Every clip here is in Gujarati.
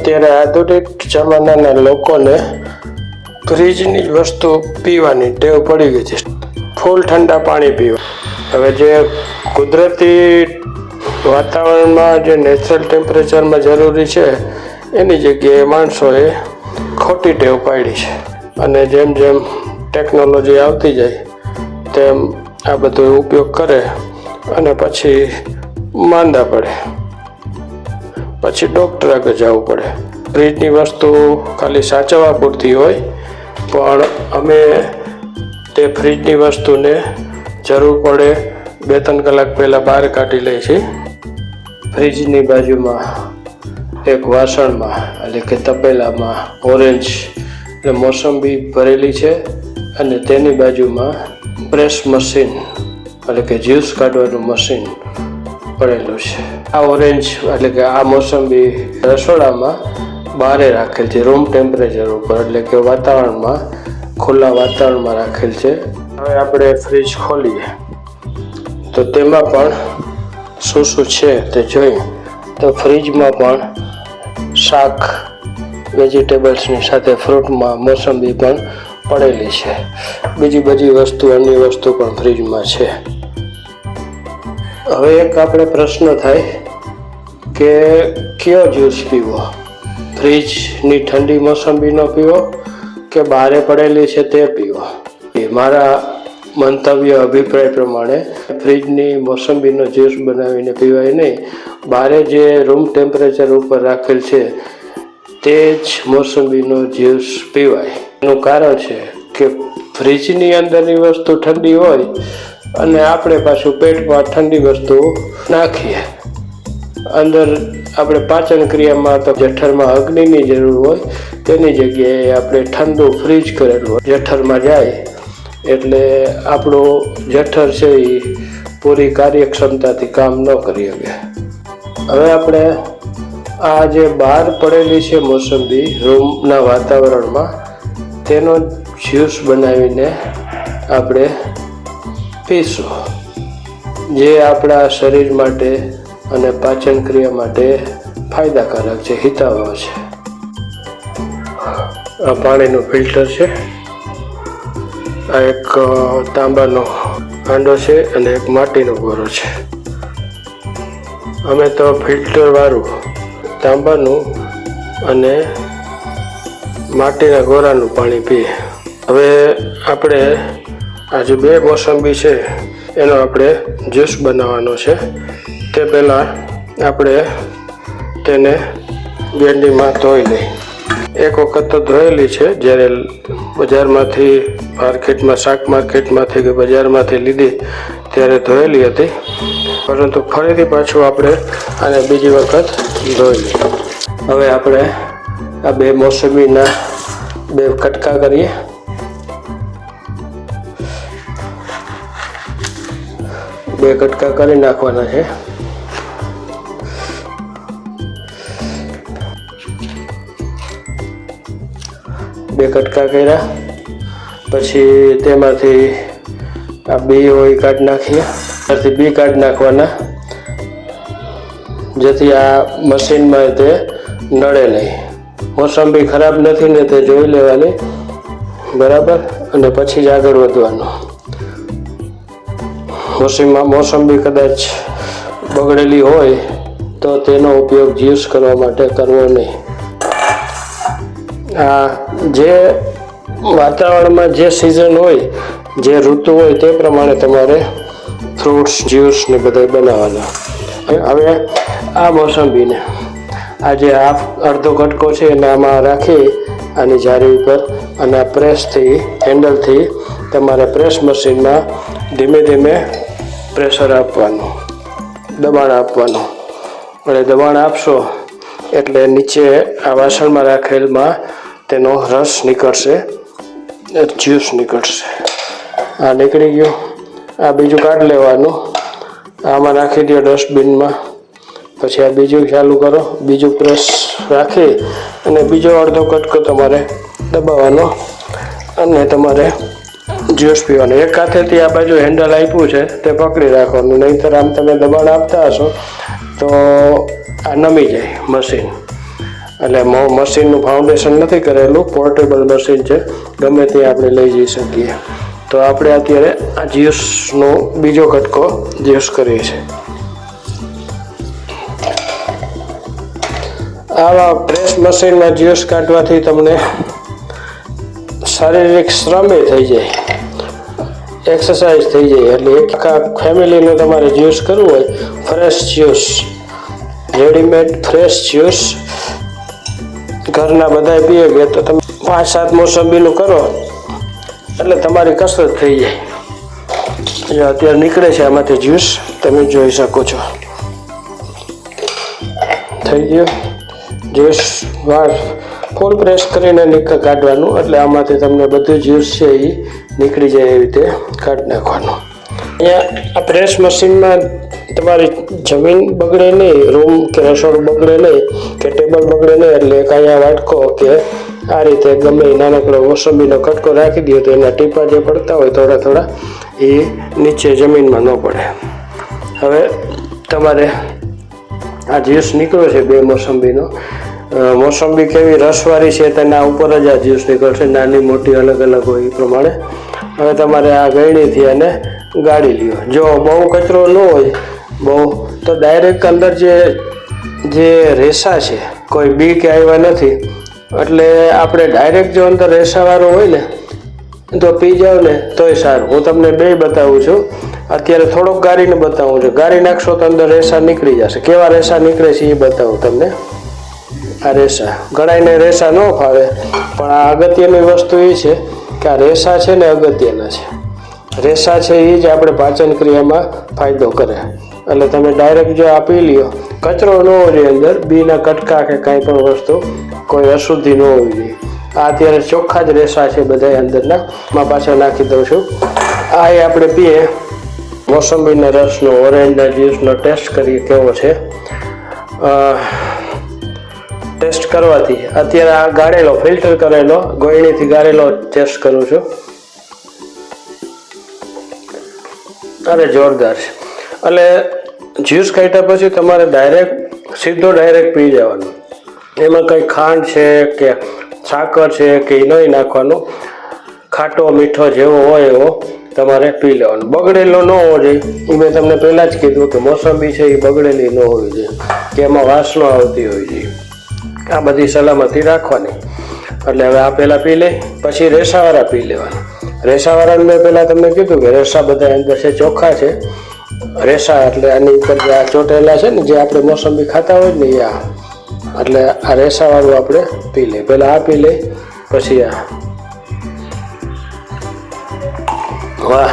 અત્યારે આધુનિક જમાનાના લોકોને ફ્રીજની જ વસ્તુ પીવાની ટેવ પડી ગઈ છે. ફૂલ ઠંડા પાણી પીવા. હવે જે કુદરતી વાતાવરણમાં જે નેચરલ ટેમ્પરેચરમાં જરૂરી છે, એની જગ્યાએ માણસોએ ખોટી ટેવ પાડી છે. અને જેમ જેમ ટેકનોલોજી આવતી જાય, તેમ આ બધો ઉપયોગ કરે. અને પછી માંદા પડે. પછી ડૉક્ટર આગળ જવું પડે. ફ્રીજની વસ્તુ ખાલી સાચવવા પૂરતી હોય, પણ અમે તે ફ્રીજની વસ્તુને જરૂર પડે બે ત્રણ કલાક પહેલાં બહાર કાઢી લઈએ છીએ. ફ્રીજની બાજુમાં એક વાસણમાં એટલે કે તપેલામાં ઓરેન્જ એટલે મોસંબી ભરેલી છે અને તેની બાજુમાં પ્રેસ મશીન એટલે કે જ્યુસ કાઢવાનું મશીન પડેલું છે. આ ઓરેન્જ એટલે કે આ મોસંબી રસોડામાં બહારે રાખેલ છે રૂમ ટેમ્પરેચર ઉપર. એટલે કે વાતાવરણમાં, ખુલ્લા વાતાવરણમાં રાખેલ છે. હવે આપણે ફ્રીજ ખોલીએ. તો તેમાં પણ શું શું છે તે જોઈએ. તો ફ્રીજમાં પણ શાક વેજીટેબલ્સની સાથે ફ્રૂટમાં મોસંબી પણ પડેલી છે. બીજી બધી વસ્તુ, અન્ય વસ્તુ પણ ફ્રીજમાં છે. હવે એક આપણે પ્રશ્ન થાય કે કયો જ્યુસ પીવો? ફ્રીજની ઠંડી મોસંબીનો પીવો કે બહારે પડેલી છે તે પીવો? એ મારા મંતવ્ય અભિપ્રાય પ્રમાણે ફ્રીજની મોસંબીનો જ્યુસ બનાવીને પીવાય નહીં. બહારે જે રૂમ ટેમ્પરેચર ઉપર રાખેલ છે તે જ મોસંબીનો જ્યુસ પીવાય. એનું કારણ છે કે ફ્રીજની અંદરની વસ્તુ ઠંડી હોય અને આપણે પાછું પેટમાં ઠંડી વસ્તુ નાખીએ. અંદર આપણે પાચન ક્રિયામાં તો જઠરમાં અગ્નિની જરૂર હોય, તેની જગ્યાએ આપણે ઠંડુ ફ્રીજ કરેલું હોય, જઠરમાં જાય. એટલે આપણું જઠર છે એ પૂરી કાર્યક્ષમતાથી કામ ન કરી શકે. હવે આપણે આ જે બહાર પડેલી છે મોસંબી રૂમના વાતાવરણમાં, તેનો જ્યુસ બનાવીને આપણે પીશું જે આપણા શરીર માટે અને પાચન ક્રિયા માટે ફાયદાકારક છે, હિતાવહ છે. આ પાણીનું ફિલ્ટર છે. આ એક તાંબાનો હાંડો છે અને એક માટીનો ગોરો છે. અમે તો ફિલ્ટરવાળું તાંબાનું અને માટીના ગોરાનું પાણી પીએ. હવે આપણે આજે બે મોસંબી છે. એનો આપણે જ્યુસ બનાવવાનો છે. તે પહેલાં આપણે તેને ગેંડીમાં ધોઈ લઈ એક વખત તો ધોયેલી છે, જ્યારે બજારમાંથી માર્કેટમાં, શાક માર્કેટમાંથી કે બજારમાંથી લીધી, ત્યારે ધોયેલી હતી. પરંતુ ફરીથી પાછું આપણે આને બીજી વખત ધોઈ લઈએ. હવે આપણે આ બે મોસંબીના બે કટકા કરીએ. બે કટકા કરી નાખવાના છે. બે કટકા કર્યા. પછી તેમાંથી આ બી હોય કાઢી નાખીએ. ત્યારથી બી કાઢી નાખવાના. જેથી આ મશીનમાં તે નડે નહીં. મોસંબી ખરાબ નથી ને તે જોઈ લેવાની. બરાબર? અને પછી જ આગળ વધવાનું. મોસમમાં મોસંબી કદાચ બગડેલી હોય તો તેનો ઉપયોગ જ્યુસ કરવા માટે કરવો નહીં. આ જે વાતાવરણમાં જે સિઝન હોય, જે ઋતુ હોય તે પ્રમાણે તમારે ફ્રૂટ્સ જ્યુસ ને બધા બનાવવાના. હવે આ મોસંબીને આ જે આ અડધો કટકો છે એને આમાં રાખી આની જારી ઉપર અને આ પ્રેસથી હેન્ડલથી તમારે પ્રેસ મશીનમાં ધીમે ધીમે પ્રેશર આપવાનું, દબાણ આપવાનું. અને દબાણ આપશો એટલે નીચે આ વાસણમાં રાખેલમાં તેનો રસ નીકળશે, જ્યુસ નીકળશે. આ નીકળી ગયું. આ બીજું કાઢ લેવાનું. આમાં નાખી દો ડસ્ટબિનમાં. પછી આ બીજું ચાલુ કરો. બીજું પ્રેસ રાખી અને બીજો અડધો કટકો તમારે દબાવવાનો અને તમારે જ્યુસ પીવાનું એક હાથેથી આ બાજુ હેન્ડલ આપ્યું છે, તે પકડી રાખવાનું. નહીંતર આમ તમે દબાણ આપતા હશો, તો આ નમી જાય મશીન એટલે મશીનનું ફાઉન્ડેશન નથી કરેલું પોર્ટેબલ મશીન છે, ગમે ત્યાં આપણે લઈ જઈ શકીએ. તો આપણે અત્યારે આ જ્યુસનો બીજો ઘટકો જ્યુસ કરીએ છીએ. આવા પ્રેસ મશીનમાં જ્યુસ કાઢવાથી તમને શારીરિક શ્રમે થઈ જાય. એક્સરસાઇઝ થઈ જાય. એટલે એક આખા ફેમિલીનું તમારે જ્યુસ કરવું હોય fresh juice readymade fresh juice ઘરના બધાય પીએ કે તો તમે પાંચ સાત મોસંબીનું કરો. એટલે તમારી કસરત થઈ જાય. જે અત્યારે નીકળે છે આમાંથી જ્યુસ તમે જોઈ શકો છો. થઈ ગયો. જ્યુસ વાર. ફૂલ પ્રેસ કરીને નીક કાઢવાનું. એટલે આમાંથી તમને બધું જ્યુસ છે એ નીકળી જાય એવી રીતે કાઢી નાખવાનું. અહીંયા આ પ્રેસ મશીનમાં તમારી જમીન બગડે નહીં રૂમ કે રસોડું બગડે નહીં, કે ટેબલ બગડે નહીં, એટલે એક અહીંયા વાટકો કે આ રીતે ગમે નાનકડો મોસંબીનો કટકો રાખી દો તો એના ટીપા જે પડતા હોય થોડા થોડા એ નીચે જમીનમાં ન પડે. હવે તમારે આ જ્યુસ નીકળ્યો છે બે મોસંબીનો. મોસંબી કેવી રસવાળી છે તેના ઉપર જ આ જ્યુસ નીકળશે નાની મોટી અલગ અલગ હોય એ પ્રમાણે. હવે તમારે આ ગળણીથી એને ગાળી લ્યો. જો બહુ કચરો ન હોય, બહુ, તો ડાયરેક્ટ અંદર જે જે રેસા છે, કોઈ બી કે આવ્યા નથી, એટલે આપણે ડાયરેક્ટ જો અંદર રેસાવાળો હોય ને, તો પી જાવ ને, તોય સારું. હું તમને બે બતાવું છું. અત્યારે થોડોક ગાળીને બતાવું છું. ગાળી નાખશો તો અંદર રેસા નીકળી જશે. કેવા રેસા નીકળે છે એ બતાવું તમને. આ રેસા. ઘણાઈને રેસા ન ફાવે, પણ આ અગત્યની વસ્તુ એ છે કે આ રેસા છે ને અગત્યના છે. રેસા છે એ જ આપણે પાચન ક્રિયામાં ફાયદો કરે. એટલે તમે ડાયરેક્ટ જો આપી લ્યો, કચરો ન જોઈએ અંદર, બીના કટકા કે કાંઈ પણ વસ્તુ કોઈ અશુદ્ધિ ન હોવી જોઈએ. આ અત્યારે ચોખ્ખા જ રેસા છે બધા અંદરના. માં પાછા નાખી દઉં છું. આ એ આપણે પીએ. મોસંબીના રસનો ઓરેન્જના જ્યુસનો ટેસ્ટ કરીએ કેવો છે. ટેસ્ટ કરવાથી અત્યારે આ ગાળેલો ફિલ્ટર કરેલો, ગોયણીથી ગાળેલો ટેસ્ટ કરું છું. અરે જોરદાર છે. એટલે જ્યુસ કાઢ્યા પછી તમારે ડાયરેક્ટ સીધો ડાયરેક્ટ પી જવાનું એમાં કંઈ ખાંડ છે કે સાકર છે કે એ નહીં નાખવાનું. ખાટો, મીઠો જેવો હોય એવો તમારે પી લેવાનો. બગડેલો ન હોવો જોઈએ. એ મેં તમને પહેલાં જ કીધું કે મોસંબી છે એ બગડેલી ન હોવી જોઈએ. કે એમાં વાસ ન આવતી હોવી જોઈએ આ બધી સલામતી રાખવાની. એટલે હવે આ પહેલાં પી લે, પછી રેસાવાળા પી લેવાના. રેસાવાળાને મેં પહેલાં તમને કીધું કે રેસા બધા અંદર છે, ચોખ્ખા છે. રેસા એટલે આની ઉપર જે આ ચોટેલા છે ને, જે આપણે મોસંબી ખાતા હોય ને, એ આ. એટલે આ રેસાવાળું આપણે પી લઈએ પહેલાં આ પી લઈ પછી આ. વાહ.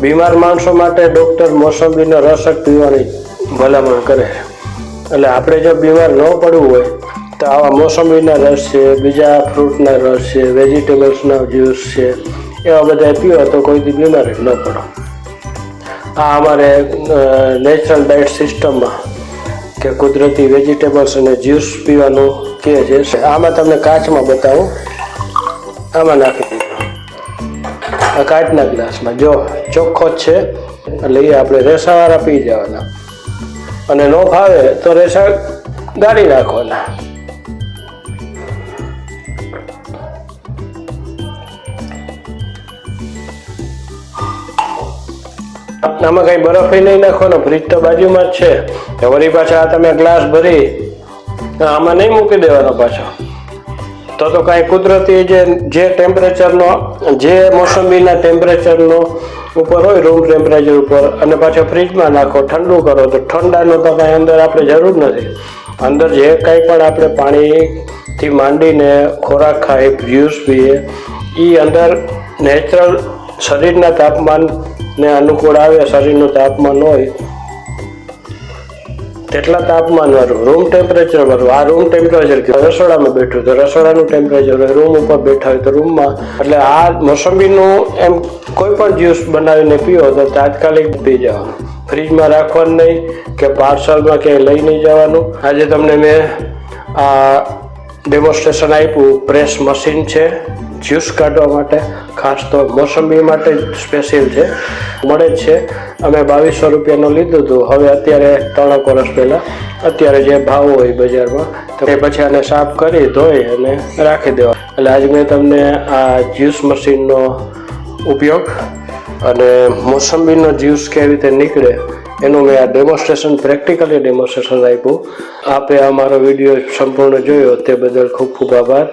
બીમાર માણસો માટે ડૉક્ટર મોસંબીનો રસ જ પીવાની ભલામણ કરે. છે એટલે આપણે જો બીમાર ન પડવું હોય, તો આવા મોસંબીના રસ છે, બીજા ફ્રૂટના રસ છે, વેજીટેબલ્સના જ્યુસ છે, એવા બધા પીવો તો કોઈથી બીમાર જ ન પડો. આ અમારે નેચરલ ડાયટ સિસ્ટમમાં કે કુદરતી વેજીટેબલ્સ અને જ્યુસ પીવાનું કહે છે, આમાં તમને કાચમાં બતાવું. આમાં નાખી દીધું. આ કાચના ગ્લાસમાં. જો ચોખ્ખો જ છે, એટલે એ આપણે રેસાવાળા પી જવાના અને ન ફાવે તો રેસા ગાળી નાખવાના. આમાં કઈ બરફ નહીં નાખવાનો, ફ્રીજ તો બાજુમાં જ છે. વળી પાછા આ તમે ગ્લાસ ભરી આમાં નહીં મૂકી દેવાનો પાછો. તો તો કાંઈ કુદરતી જે જે ટેમ્પરેચરનો જે મોસંબીના ટેમ્પરેચરનો ઉપર હોય રૂમ ટેમ્પરેચર ઉપર. અને પાછો ફ્રીજમાં નાખો. ઠંડુ કરો. તો ઠંડાનો તો કાંઈ અંદર આપણે જરૂર નથી. અંદર જે કાંઈ પણ આપણે પાણીથી માંડીને ખોરાક ખાઈએ જ્યુસ પીએ એ અંદર નેચરલ શરીરના તાપમાનને અનુકૂળ આવે, શરીરનું તાપમાન હોય તેટલા તાપમાન વાળું રૂમ ટેમ્પરેચર વાળું. આ રૂમ ટેમ્પરેચર રસોડામાં બેઠું તો રસોડાનું ટેમ્પરેચર હોય રૂમ ઉપર બેઠા હોય તો રૂમમાં એટલે આ મોસંબીનું એમ કોઈ પણ જ્યુસ બનાવીને પીવો તો તાત્કાલિક પી જવાનું. ફ્રીજમાં રાખવાનું નહીં કે પાર્સલમાં ક્યાંય લઈ નહીં જવાનું. આજે તમને મેં આ ડેમોન્સ્ટ્રેશન આપ્યું. પ્રેસ મશીન છે. જ્યુસ કાઢવા માટે, ખાસ તો મોસંબી માટે સ્પેશિયલ છે. મળે જ છે. અમે બાવીસો રૂપિયાનું લીધું હતું. હવે અત્યારે ત્રણ વર્ષ પહેલાં, અત્યારે જે ભાવ હોય બજારમાં, તો એ પછી આને સાફ કરી ધોઈ અને રાખી દેવા. એટલે આજે મેં તમને આ જ્યુસ મશીનનો ઉપયોગ અને મોસંબીનો જ્યુસ કેવી રીતે નીકળે, એનું મેં આ ડેમોન્સ્ટ્રેશન પ્રેક્ટિકલી ડેમોન્સ્ટ્રેશન આપ્યું આપે અમારો વીડિયો સંપૂર્ણ જોયો, તે બદલ ખૂબ ખૂબ આભાર.